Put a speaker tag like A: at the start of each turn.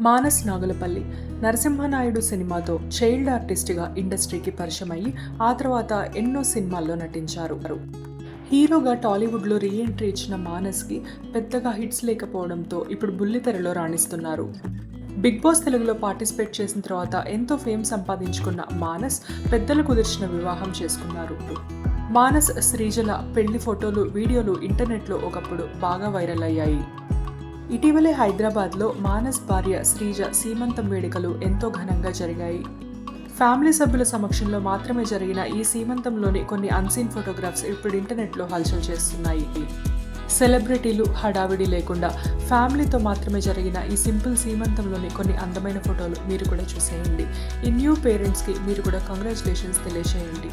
A: మానస్ నాగులపల్లి నరసింహనాయుడు సినిమాతో చైల్డ్ ఆర్టిస్ట్గా ఇండస్ట్రీకి పరిచయం అయ్యి ఆ తర్వాత ఎన్నో సినిమాల్లో నటించారు. హీరోగా టాలీవుడ్లో రీ ఎంట్రీ ఇచ్చిన మానస్కి పెద్దగా హిట్స్ లేకపోవడంతో ఇప్పుడు బుల్లితెరలో రాణిస్తున్నారు. బిగ్ బాస్ తెలుగులో పార్టిసిపేట్ చేసిన తర్వాత ఎంతో ఫేమ్ సంపాదించుకున్న మానస్ పెద్దలు కుదిర్చిన వివాహం చేసుకున్నారు. మానస్ శ్రీజల పెళ్ళి ఫోటోలు వీడియోలు ఇంటర్నెట్లో ఒకప్పుడు బాగా వైరల్ అయ్యాయి. ఇటీవలే హైదరాబాద్లో మానస్ భార్య శ్రీజ సీమంతం వేడుకలు ఎంతో ఘనంగా జరిగాయి. ఫ్యామిలీ సభ్యుల సమక్షంలో మాత్రమే జరిగిన ఈ సీమంతంలోని కొన్ని అన్సీన్ ఫోటోగ్రాఫ్స్ ఇప్పుడు ఇంటర్నెట్లో హల్చల్ చేస్తున్నాయి. సెలబ్రిటీలు హడావిడి లేకుండా ఫ్యామిలీతో మాత్రమే జరిగిన ఈ సింపుల్ సీమంతంలోని కొన్ని అందమైన ఫోటోలు మీరు కూడా చూసేయండి. ఈ న్యూ పేరెంట్స్కి మీరు కూడా కంగ్రాచులేషన్స్ తెలియజేయండి